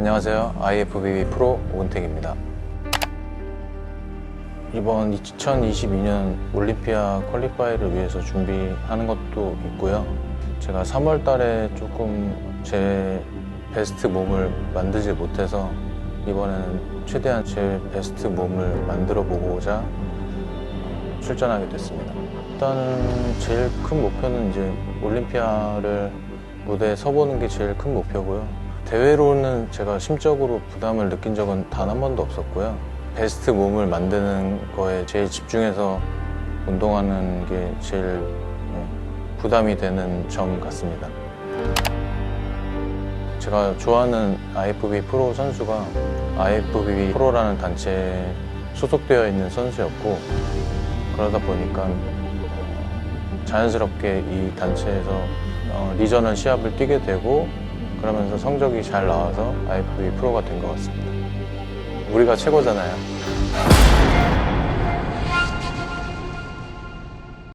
안녕하세요. IFBB 프로 오은택입니다. 이번 2022년 올림피아 퀄리파이를 위해서 준비하는 것도 있고요. 제가 3월 달에 조금 제 베스트 몸을 만들지 못해서 이번에는 최대한 제 베스트 몸을 만들어 보고자 출전하게 됐습니다. 일단은 제일 큰 목표는 이제 올림피아를 무대에 서보는 게 제일 큰 목표고요. 대회로는 제가 심적으로 부담을 느낀 적은 단 한 번도 없었고요. 베스트 몸을 만드는 거에 제일 집중해서 운동하는 게 제일 네, 부담이 되는 점 같습니다. 제가 좋아하는 IFB 프로 선수가 IFB 프로라는 단체에 소속되어 있는 선수였고 그러다 보니까 자연스럽게 이 단체에서 어, 리저널 시합을 뛰게 되고 그러면서 성적이 잘 나와서 IFB 프로가 된 것 같습니다. 우리가 최고잖아요.